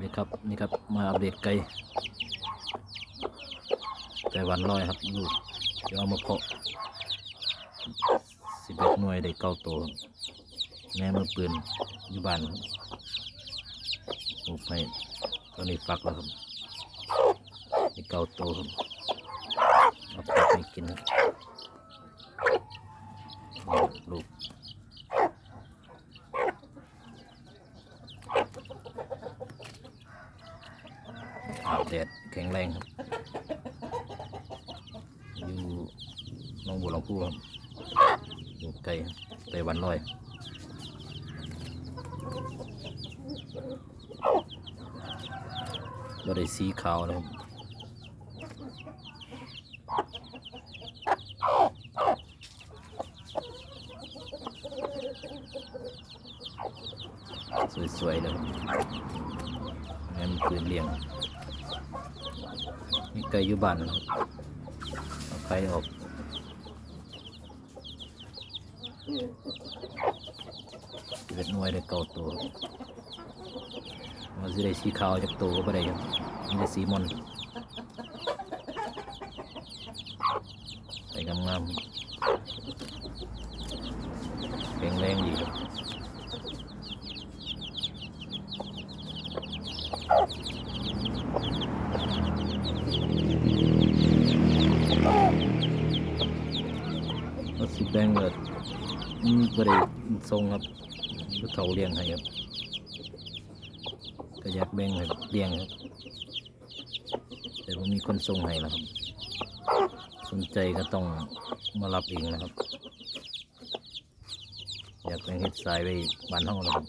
นี่ครับนี่ครับมาอัปเดตไก่ไก่หวันลอยครับลูกเดี๋ยวเอามาเพาะสิบเอ็ดหน่วยได้เก้าตัวแม่มือปืนอยู่บ้านลูกให้ตอนนี้ฟักแล้วครับได้เก้าตัวครับเอาไปให้กินครับลูก อาบ แดดแข็งแรงครับ อยู่น้องบัวลำพูครับอยู่ไกลไต้หวันลอยเราได้สีขาวนะครับสวยๆเลยครับแม่นปืนเลี้ยง ไก่อยู่บ้านเอาไก่ออกเวทหน่วยได้เก่าตัวมันจะได้สีขาวจากตัวก็ไ่ได้ครับมีแต่สีมนไก่งามๆแข็งแรงดีครับ สิแบงเลยอืมบ่ได้ทรงครับผู้เฒ่าเลี้ยงให้ครับก็อยากแบ่งให้เลี้ยงครับแต่ว่ามีคนทรงให้นะครับ สนใจก็ต้องมารับเองนะครับ อยากแบ่งเห็ดสายไปบ้านห้องนะครับ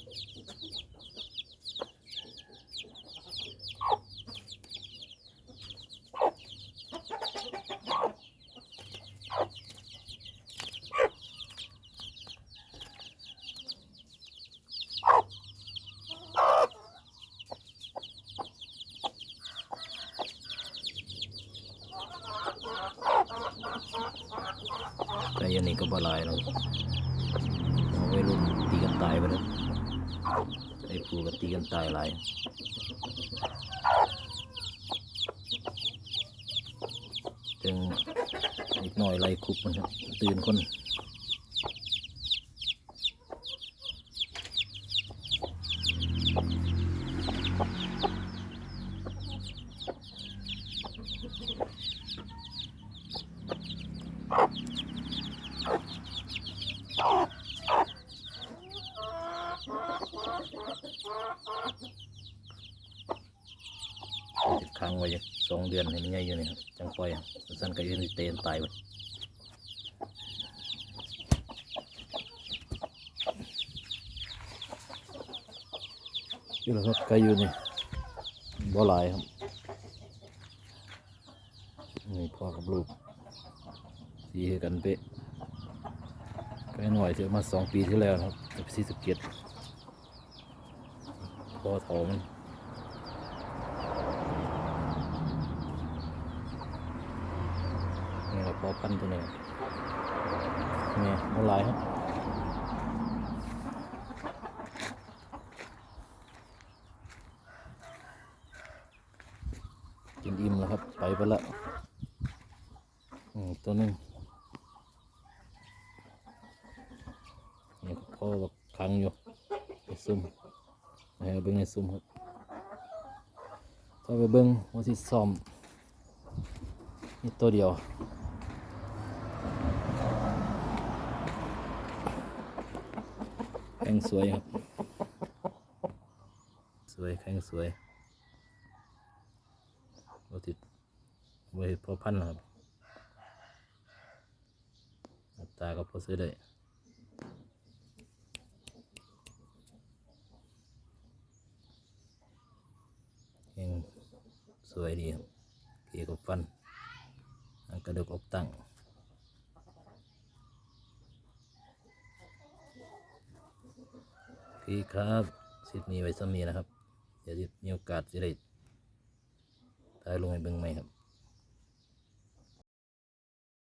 แต่อยันนี้ก็บหลายแล้วเอาไว้รุ่นตีกันตายไปแล้วไอ้ผูก็ตีกันตายหลายจึงอีกหน่อยไล่คุบมันครับตื่นคน ค้างไว้สองเดือนให้มันใหญ่อยู่นี่ครับจังปล่อยสั้นก็อยืนเตนตายไปอยู่แล้วครับก็อยู่นี่บ่หลายครับนี่พ่อกับลูกสีกันเป๊ะไปหน่อยเจอมาสองปีที่แล้วครับกับซีสะเก็ตพ่อเถามัน นี่เรา พอพันตัวนี้นี่เอาหลายครับกินอิ่มแล้วครับ ไปไปละตัวนึงนี่พ่อบอกขังอยู่ในซุ่มให้เอาเบิ้งในซุ่มครับถ้าไปเบิ้งว่าสิซ้อมนี่ตัวเดียว ข้งสวยครับ สวยแข้งสวยโรติดไว้พอพันธ์ครับอัตราก็พอซื้อได้แข้งสวยดีครับเกี่ยวกับฟันอันกระดูกอกตั้ง พี่ครับสิทธิ์มีไว้สมีนะครับ เดี๋ยวมีโอกาสสิได้ถ่ายลงให้เบิ่งไหมครับ